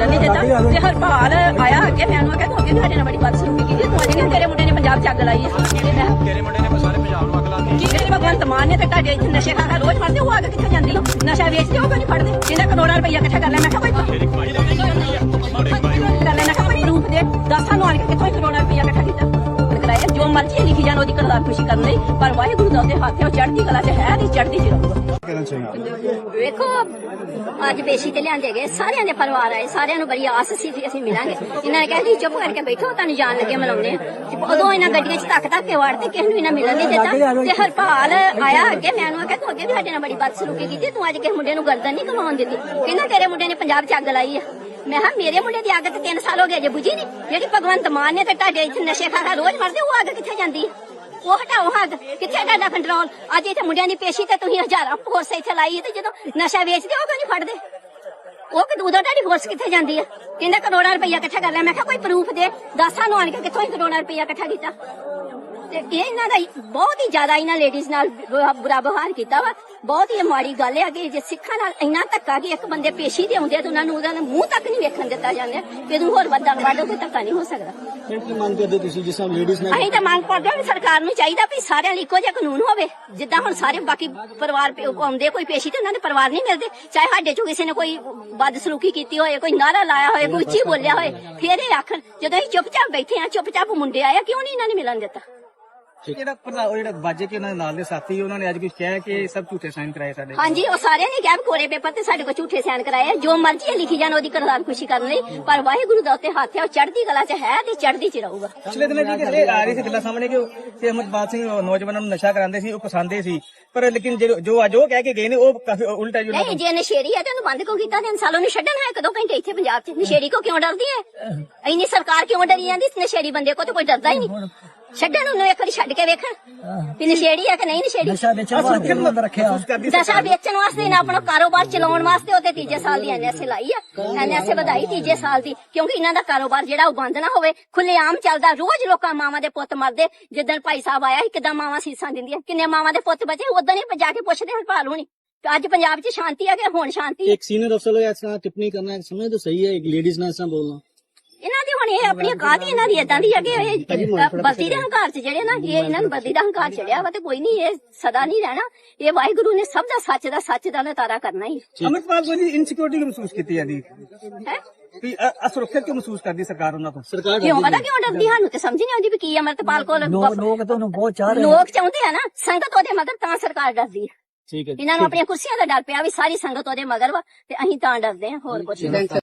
ਮਿਲਣ ਨਹੀਂ ਦਿੱਤਾ ਤੇ ਹਰਪਾਲ ਆਇਆ ਅੱਗੇ ਮੈਨੂੰ ਕਹਿੰਦਾ ਅੱਗੇ ਵੀ ਸਾਡੇ ਨਾਲ ਬੜੀ ਬਦਸਲੂਕੀ ਕੀਤੀ ਤੂੰ ਅੱਜ ਕਿਹਾ ਤੇਰੇ ਮੁੰਡੇ ਨੇ ਪੰਜਾਬ 'ਚ ਅੱਗ ਲਾਈ ਹੈ ਮੈਂ ਤੇਰੇ ਮੁੰਡੇ ਨੇ ਸਾਰੇ ਪੰਜਾਬ ਨੂੰ ਨਹੀਂ ਕੀ ਕਰੇ ਭਗਵੰਤ ਮਾਨ ਨੇ ਤੇ ਤੁਹਾਡੇ ਇੱਥੇ ਨਸ਼ੇ ਖਾ ਖਾ ਰੋਜ਼ ਮਰਦੇ ਉਹ ਅੱਗ ਕਿੱਥੇ ਜਾਂਦੀ? ਆ? ਨਸ਼ਾ ਵੇਚਦੇ ਉਹ ਕਿਉਂ ਨਹੀਂ ਫੜਦੇ? ਜਿਹਨੇ ਕਰੋੜਾਂ ਰੁਪਈਆ ਇਕੱਠਾ ਕਰ ਲਿਆ ਮੈਂ ਕਿਹਾ ਭਾਈ ਤੇਰੀ ਕਮਾਈ ਦਾ ਕਰ ਲੈਣਾ ਕਿ ਕੋਈ ਪ੍ਰੂਫ ਦੇ ਦੱਸ ਸਾਨੂੰ ਆਣ ਕੇ ਕਿੱਥੋਂ ਹੀ ਕਰੋੜਾਂ ਰੁਪਈਆ ਇਕੱਠਾ ਕੀਤਾ? ਕਰਾਇਆ ਜੋ ਮਰਜ਼ੀ ਲਿਖੀ ਜਾਣ ਉਹਦੀ ਕਰਦਾਰ ਖੁਸ਼ੀ ਕਰਨ ਲਈ, ਪਰ ਵਾਹਿਗੁਰੂ ਦਾ ਉਹਦੇ ਹੱਥ ਹੈ, ਉਹ ਚੜ੍ਹਦੀ ਕਲਾ 'ਚ ਹੈ ਦੀ ਚੜ੍ਹਦੀ 'ਚ ਰਹੂਗਾ ਕਹਿਣਾ ਚਾਹੀਦਾ ਵੇਖੋ, ਅੱਜ ਪੇਸ਼ੀ ਤੇ ਲਿਆਂਦੇ ਗਏ, ਸਾਰਿਆਂ ਦੇ ਪਰਿਵਾਰ ਆਏ, ਸਾਰਿਆਂ ਨੂੰ ਬੜੀ ਆਸ ਸੀ ਵੀ ਅਸੀਂ ਮਿਲਾਂਗੇ। ਇਹਨਾਂ ਨੇ ਕਿਹਾ, ਜੀ, ਚੁੱਪ ਕਰਕੇ ਬੈਠੋ, ਤੁਹਾਨੂੰ ਜਾਣ ਲੱਗੇ, ਮਿਲਾਉਂਦੇ ਆ ਉਦੋਂ ਇਹਨਾਂ ਗੱਡੀਆਂ 'ਚ ਧੱਕ ਧੱਕ ਕੇ ਵੜਦੇ ਕਿਸੇ ਨੂੰ ਇਹਨਾਂ ਮਿਲਣ ਨਹੀਂ ਦਿੱਤਾ ਤੇ ਹਰਪਾਲ ਆਇਆ ਅੱਗੇ ਮੈਨੂੰ ਕਿਹਾ, ਤੂੰ ਅੱਗੇ ਵੀ ਸਾਡੇ ਨਾਲ ਬੜੀ ਬਦਸਲੂਕੀ ਕੀਤੀ, ਤੂੰ ਅੱਜ ਕਿਸੇ ਮੁੰਡੇ ਨੂੰ ਗਰਦਨ ਨਹੀਂ ਕਮਾਉਣ ਦਿੱਤੀ। ਕਹਿੰਦਾ, ਤੇਰੇ ਮੁੰਡੇ ਨੇ ਪੰਜਾਬ 'ਚ ਅੱਗ ਲਾਈ ਆ। ਮੈਂ ਕਿਹਾ, ਮੇਰੇ ਮੁੰਡੇ ਦੀ ਅੱਗ ਤੇ 3 ਸਾਲ ਹੋ ਗਏ ਜੇ ਬੁਝੀ ਨਹੀਂ। ਜਿਹੜੀ ਭਗਵੰਤ ਮਾਨ ਨੇ ਤੇ ਤੁਹਾਡੇ ਇੱਥੇ ਨਸ਼ੇ ਖਾ ਰੋਜ਼ ਮਰਦੇ, ਉਹ ਅੱਗ ਕਿੱਥੇ ਜਾਂਦੀ ਹੈ ਉਹ ਹਟਾਓ ਹੱਦ ਕਿੱਥੇ ਤੁਹਾਡਾ ਕੰਟਰੋਲ ਅੱਜ ਇੱਥੇ ਮੁੰਡਿਆਂ ਦੀ ਪੇਸ਼ੀ ਤੇ ਤੁਸੀਂ ਹਜ਼ਾਰਾਂ ਫੋਰਸ ਇੱਥੇ ਲਾਈ ਹੈ ਤੇ ਜਦੋਂ ਨਸ਼ਾ ਵੇਚਦੇ ਉਹ ਕਿਉਂ ਨਹੀਂ ਫੜਦੇ? ਉਹ ਕਿ ਉਦੋਂ ਤੁਹਾਡੀ ਫੋਰਸ ਕਿੱਥੇ ਜਾਂਦੀ ਹੈ? ਕਹਿੰਦਾ ਕਰੋੜਾਂ ਰੁਪਈਆ ਇਕੱਠਾ ਕਰ ਲਿਆ। ਮੈਂ ਕਿਹਾ ਕੋਈ ਪ੍ਰੂਫ ਦੇ? ਦੱਸ ਸਾਨੂੰ ਆਣ ਕੇ ਕਿੱਥੋਂ ਹੀ ਕਰੋੜਾਂ ਰੁਪਈਆ ਇਕੱਠਾ ਕੀਤਾ? ਤੇ ਇਹ ਇਹਨਾਂ ਦਾ ਬਹੁਤ ਹੀ ਜ਼ਿਆਦਾ ਇਹਨਾਂ ਲੇਡੀਜ਼ ਨਾਲ ਬੁਰਾ ਵਿਵਹਾਰ ਕੀਤਾ ਵਾ। ਬਹੁਤ ਹੀ ਮਾੜੀ ਗੱਲ ਹੈ ਕਿ ਜੇ ਸਿੱਖਾਂ ਨਾਲ ਇੰਨਾ ਧੱਕਾ ਕਿ ਇੱਕ ਬੰਦੇ ਪੇਸ਼ੀ ਦੇ ਆਉਂਦੇ ਆ ਤੇ ਉਹਨਾਂ ਨੂੰ ਉਹਦਾ ਮੂੰਹ ਤੱਕ ਨਹੀਂ ਵੇਖਣ ਦਿੱਤਾ ਜਾਂਦਾ ਤੇ ਇਹਨੂੰ ਹੋਰ ਵੱਡਾ ਵੱਡਾ ਕੋਈ ਧੱਕਾ ਨਹੀਂ ਹੋ ਸਕਦਾ। ਕੀ ਮੰਗ ਕਰਦੇ ਤੁਸੀਂ ਜਿਸ ਤਰ੍ਹਾਂ ਲੇਡੀਜ਼ ਨੇ ਅਸੀਂ ਤਾਂ ਮੰਗ ਕਰਦੇ ਹਾਂ ਸਰਕਾਰ ਨੂੰ ਚਾਹੀਦਾ ਵੀ ਸਾਰਿਆਂ ਲਈ ਇੱਕੋ ਜਿਹਾ ਕਾਨੂੰਨ ਹੋਵੇ। ਜਿੱਦਾਂ ਹੁਣ ਸਾਰੇ ਬਾਕੀ ਪਰਿਵਾਰ ਆਉਂਦੇ ਕੋਈ ਪੇਸ਼ੀ ਤੇ ਉਹਨਾਂ ਦੇ ਪਰਿਵਾਰ ਨਹੀਂ ਮਿਲਦੇ। ਚਾਹੇ ਸਾਡੇ ਚੋਂ ਕਿਸੇ ਨੇ ਕੋਈ ਬਦਸਲੂਕੀ ਕੀਤੀ ਹੋਏ ਕੋਈ ਨਾਰਾ ਲਾਇਆ ਹੋਏ ਕੋਈ ਉੱਚੀ ਬੋਲਿਆ ਹੋਏ ਫਿਰ ਇਹ ਆਖਣ ਜਦੋਂ ਅਸੀਂ ਚੁੱਪਚਾਪ ਬੈਠੇ ਆ ਚੁੱਪਚਾਪ ਮੁੰਡੇ ਆਇਆ ਕਿਉਂ ਨਹੀਂ ਇਹਨਾਂ ਨੇ ਮਿਲਣ ਦਿੱਤਾ? ਜਿਹੜਾ ਪ੍ਰਧਾਨ ਜਿਹੜਾ ਬਾਜੇ ਕੇ ਉਹਨਾਂ ਦੇ ਨਾਲ ਦੇ ਸਾਥੀ ਉਹਨਾਂ ਨੇ ਅੱਜ ਕੁਝ ਕਿਹਾ ਕਿ ਇਹ ਸਭ ਝੂਠੇ ਸਾਈਨ ਕਰਾਏ ਸਾਡੇ ਹਾਂਜੀ ਉਹ ਸਾਰਿਆਂ ਨੇ ਵੀ ਕੋਰੇ ਪੇਪਰ ਤੇ ਸਾਡੇ ਕੋਲ ਝੂਠੇ ਸਾਈਨ ਕਰਾਏ ਆ। ਜੋ ਮਰਜ਼ੀ ਲਿਖੀ ਜਾਣ ਉਹਦੀ ਕਰਦਾਰ ਖੁਸ਼ੀ ਕਰਨ ਲਈ। ਪਰ ਵਾਹਿਗੁਰੂ ਦਾ ਉੱਤੇ ਹੱਥ ਹੈ ਉਹ ਚੜ੍ਹਦੀ ਕਲਾ 'ਚ ਹੈ ਤੇ ਚੜ੍ਹਦੀ 'ਚ ਰਹੂਗਾ। ਪਿਛਲੇ ਦਿਨਾਂ ਜੀ ਕਿਸੇ ਆ ਰਹੀ ਸੀ ਗੱਲਾਂ ਸਾਹਮਣੇ ਕਿ ਉਹ- ਕਿ ਅਮਰਪਾਲ ਸਿੰਘ ਨੌਜਵਾਨਾਂ ਨੂੰ ਨਸ਼ਾ ਕਰਾਉਂਦੇ ਸੀ ਉਹ ਪਸੰਦੇ ਸੀ। ਪਰ ਲੇਕਿਨ ਜੋ ਜੋ ਅੱਜ ਉਹ ਕਹਿ ਕੇ ਗਏ ਨੇ ਉਹ ਕਾਫੀ ਉਲਟਾ ਜੀ ਉਹਨਾਂ ਨਹੀਂ ਜੇ ਨਸ਼ੇੜੀ ਹੈ ਤੇ ਉਹਨੂੰ ਬੰਦ ਕਿਉਂ ਕੀਤਾ? ਤੇ ਸਾਲੋਂ ਨੂੰ ਛੱਡਣ ਹੈ ਕਦੋਂ ਘੰਟੇ ਇੱਥੇ ਪੰਜਾਬ 'ਚ। ਨਸ਼ੇੜੀ ਕੋ ਕਿਉਂ ਡਰਦੀ ਹੈ? ਇੰਨੀ ਸਰਕਾਰ ਕਿਉਂ ਡਰੀ ਜਾਂਦੀ? ਇਸ ਨਸ਼ੇੜੀ ਬੰਦੇ ਕੋ ਤੇ ਕੋਈ ਡਰਦਾ ਹੀ ਨਹੀਂ। ਛੱਡਣ ਉਹਨੂੰ ਇੱਕ ਵਾਰੀ ਛੱਡ ਕੇ ਵੇਖਣ ਵੀ ਨਸ਼ੇੜੀ ਆ ਕਿ ਨਹੀਂ ਨਸ਼ੇੜੀ? ਨਸ਼ਾ ਵੇਚਣ ਵਾਸਤੇ ਬੰਦ ਰੱਖਿਆ? ਨਸ਼ਾ ਵੇਚਣ ਵਾਸਤੇ ਨਾ ਆਪਣਾ ਕਾਰੋਬਾਰ ਚਲਾਉਣ ਵਾਸਤੇ ਉਹਤੇ ਤੀਜੇ ਸਾਲ ਦੀ ਐਨਐਸਏ ਲਾਈ ਆ। ਐਨਐਸਏ ਵਧਾਈ ਤੀਜੇ ਸਾਲ ਦੀ ਕਿਉਂਕਿ ਇਹਨਾਂ ਦਾ ਕਾਰੋਬਾਰ ਜਿਹੜਾ ਉਹ ਬੰਦ ਨਾ ਹੋਵੇ ਖੁੱਲੇ ਆਮ ਚੱਲਦਾ। ਰੋਜ਼ ਲੋਕਾਂ ਮਾਵਾਂ ਦੇ ਪੁੱਤ ਮਰਦੇ। ਜਿੱਦਣ ਭਾਈ ਸਾਹਿਬ ਆਇਆ ਸੀ ਕਿਦਾਂ ਮਾਵਾਂ ਸੀਸਾਂ ਦਿੰਦੀਆਂ? ਕਿੰਨੇ ਮਾਵਾਂ ਦੇ ਪੁੱਤ ਬਚੇ? ਉਦੋਂ ਹੀ ਜਾ ਕੇ ਪੁੱਛਦੇ ਹਰਪਾਲ ਹੋਣੀ। ਅੱਜ ਪੰਜਾਬ 'ਚ ਸ਼ਾਂਤੀ ਆ ਕਿ ਹੁਣ ਸ਼ਾਂਤੀ? ਇੱਕ ਸੀਨੀਅਰ ਅਫਸਰ ਹੋਇਆ ਇਸ ਨਾਲ ਟਿੱਪਣੀ ਕਰਨਾ ਸਮਝਦੇ ਸਹੀ ਹੈ? ਇੱਕ ਲੇਡੀਜ਼ ਨਾਲ ਇਸ ਨਾਲ ਬੋਲਣਾ। ਤੇ ਹੁਣ ਇਹ ਆਪਣੀ ਕਾਹਦੀ ਇਹਨਾਂ ਦੀ ਇਦਾਂ ਦੀ ਹੈ ਕਿ ਬਸਤੀ ਦੇ ਹੰਕਾਰ ਚ ਜਿਹੜੇ ਨਾ ਇਹ ਇਹਨਾਂ ਨੂੰ ਬਸਤੀ ਦਾ ਹੰਕਾਰ ਚੜਿਆ ਵਾ ਤੇ ਕੋਈ ਨਹੀਂ ਇਹ ਸਦਾ ਨਹੀਂ ਰਹਿਣਾ। ਇਹ ਵਾਹਿਗੁਰੂ ਨੇ ਸਭ ਦਾ ਸੱਚ ਦਾ ਸੱਚ ਦਾ ਨਤਾਰਾ ਕਰਨਾ ਹੀ। ਅਮਰਪਾਲ ਸਿੰਘ ਦੀ ਇਨਸਿਕਿਉਰਿਟੀ ਨੂੰ ਮਹਿਸੂਸ ਕੀਤੀ ਜਾਂਦੀ ਹੈ? ਵੀ ਅਸੁਰੱਖਿਅਤ ਕਿਉਂ ਮਹਿਸੂਸ ਕਰਦੀ ਸਰਕਾਰ ਉਹਨਾਂ ਤੋਂ? ਸਰਕਾਰ ਕਿਉਂ ਪਤਾ ਕਿਉਂ ਡਰਦੀ ਸਾਨੂੰ ਤੇ ਸਮਝ ਨਹੀਂ ਆਉਂਦੀ ਵੀ ਕੀ ਅਮਰਪਾਲ ਕੋਲ ਲੋਕ ਤਾਂ ਉਹਨੂੰ ਬਹੁਤ ਚਾਹ ਰਹੇ ਲੋਕ ਚਾਹੁੰਦੇ ਆ ਨਾ ਸੰਗਤ ਉਹਦੇ ਮਗਰ ਤਾਂ ਸਰਕਾਰ ਡਰਦੀ ਠੀਕ ਹੈ ਇਹਨਾਂ ਨੂੰ ਆਪਣੀਆਂ ਕੁਰਸੀਆਂ ਦਾ ਡਰ ਪਿਆ ਵੀ ਸਾਰੀ ਸੰਗਤ ਉਹਦੇ ਮਗਰ ਵਾ ਤੇ ਅਸੀਂ ਤਾਂ ਡਰਦੇ ਆ ਹੋਰ ਕੁਝ ਨਹੀਂ।